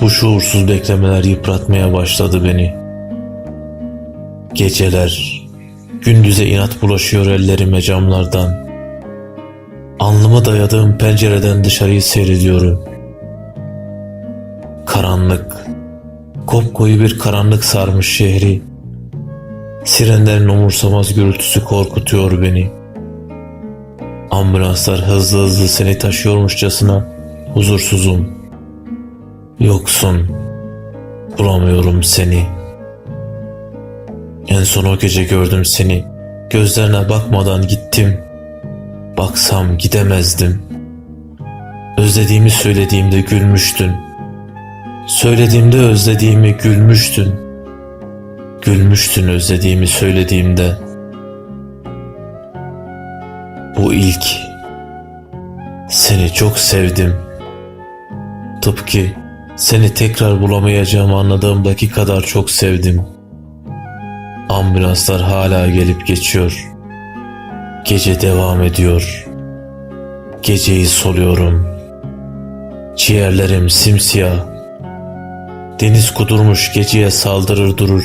Bu şuursuz beklemeler yıpratmaya başladı beni. Geceler, gündüze inat bulaşıyor ellerime camlardan. Alnımı dayadığım pencereden dışarıyı seyrediyorum. Karanlık, kopkoyu bir karanlık sarmış şehri. Sirenlerin umursamaz gürültüsü korkutuyor beni. Ambulanslar hızlı hızlı seni taşıyormuşçasına huzursuzum. Yoksun. Bulamıyorum seni. En son o gece gördüm seni. Gözlerine bakmadan gittim. Baksam gidemezdim. Özlediğimi söylediğimde gülmüştün. Söylediğimde özlediğimi gülmüştün. Gülmüştün özlediğimi söylediğimde. Bu ilk. Seni çok sevdim. Tıpkı seni tekrar bulamayacağımı anladığımdaki kadar çok sevdim. Ambulanslar hala gelip geçiyor. Gece devam ediyor. Geceyi soluyorum. Ciğerlerim simsiyah. Deniz kudurmuş geceye saldırır durur.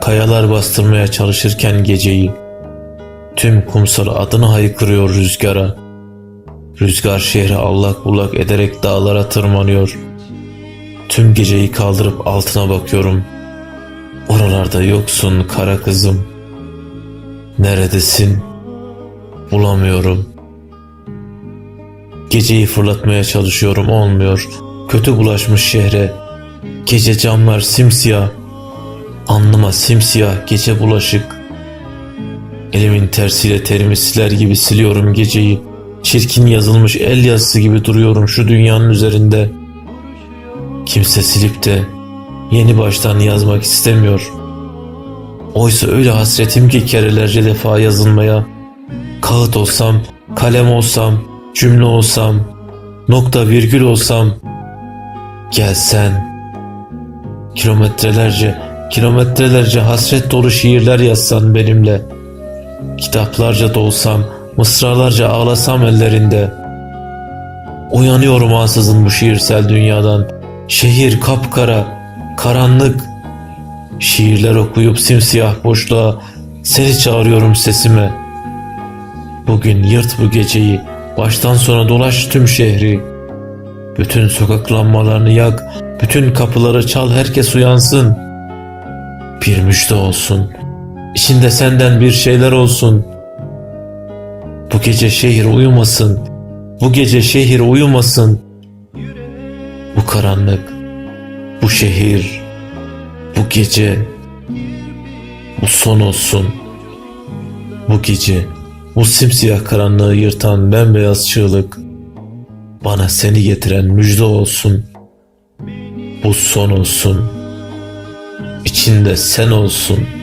Kayalar bastırmaya çalışırken geceyi. Tüm kumsal adını haykırıyor rüzgara. Rüzgar şehri allak bullak ederek dağlara tırmanıyor. Tüm geceyi kaldırıp altına bakıyorum. Oralarda yoksun kara kızım. Neredesin? Bulamıyorum. Geceyi fırlatmaya çalışıyorum olmuyor. Kötü bulaşmış şehre. Gece camlar simsiyah. Alnıma simsiyah gece bulaşık. Elimin tersiyle terimi siler gibi siliyorum geceyi. Çirkin yazılmış el yazısı gibi duruyorum şu dünyanın üzerinde. Kimse silip de yeni baştan yazmak istemiyor. Oysa öyle hasretim ki kerelerce defa yazılmaya. Kağıt olsam, kalem olsam, cümle olsam, nokta virgül olsam. Gelsen. Kilometrelerce, kilometrelerce hasret dolu şiirler yazsan benimle. Kitaplarca dolsam, mısralarca ağlasam ellerinde. Uyanıyorum ansızın bu şiirsel dünyadan. Şehir kapkara, karanlık. Şiirler okuyup simsiyah boşluğa seni çağırıyorum sesime. Bugün yırt bu geceyi, baştan sona dolaş tüm şehri. Bütün sokak lambalarını yak, bütün kapıları çal herkes uyansın. Bir müjde olsun, içinde senden bir şeyler olsun. Bu gece şehir uyumasın, bu gece şehir uyumasın. Bu karanlık, bu şehir, bu gece, bu son olsun. Bu gece, bu simsiyah karanlığı yırtan bembeyaz çığlık, bana seni getiren müjde olsun. Bu son olsun. İçinde sen olsun.''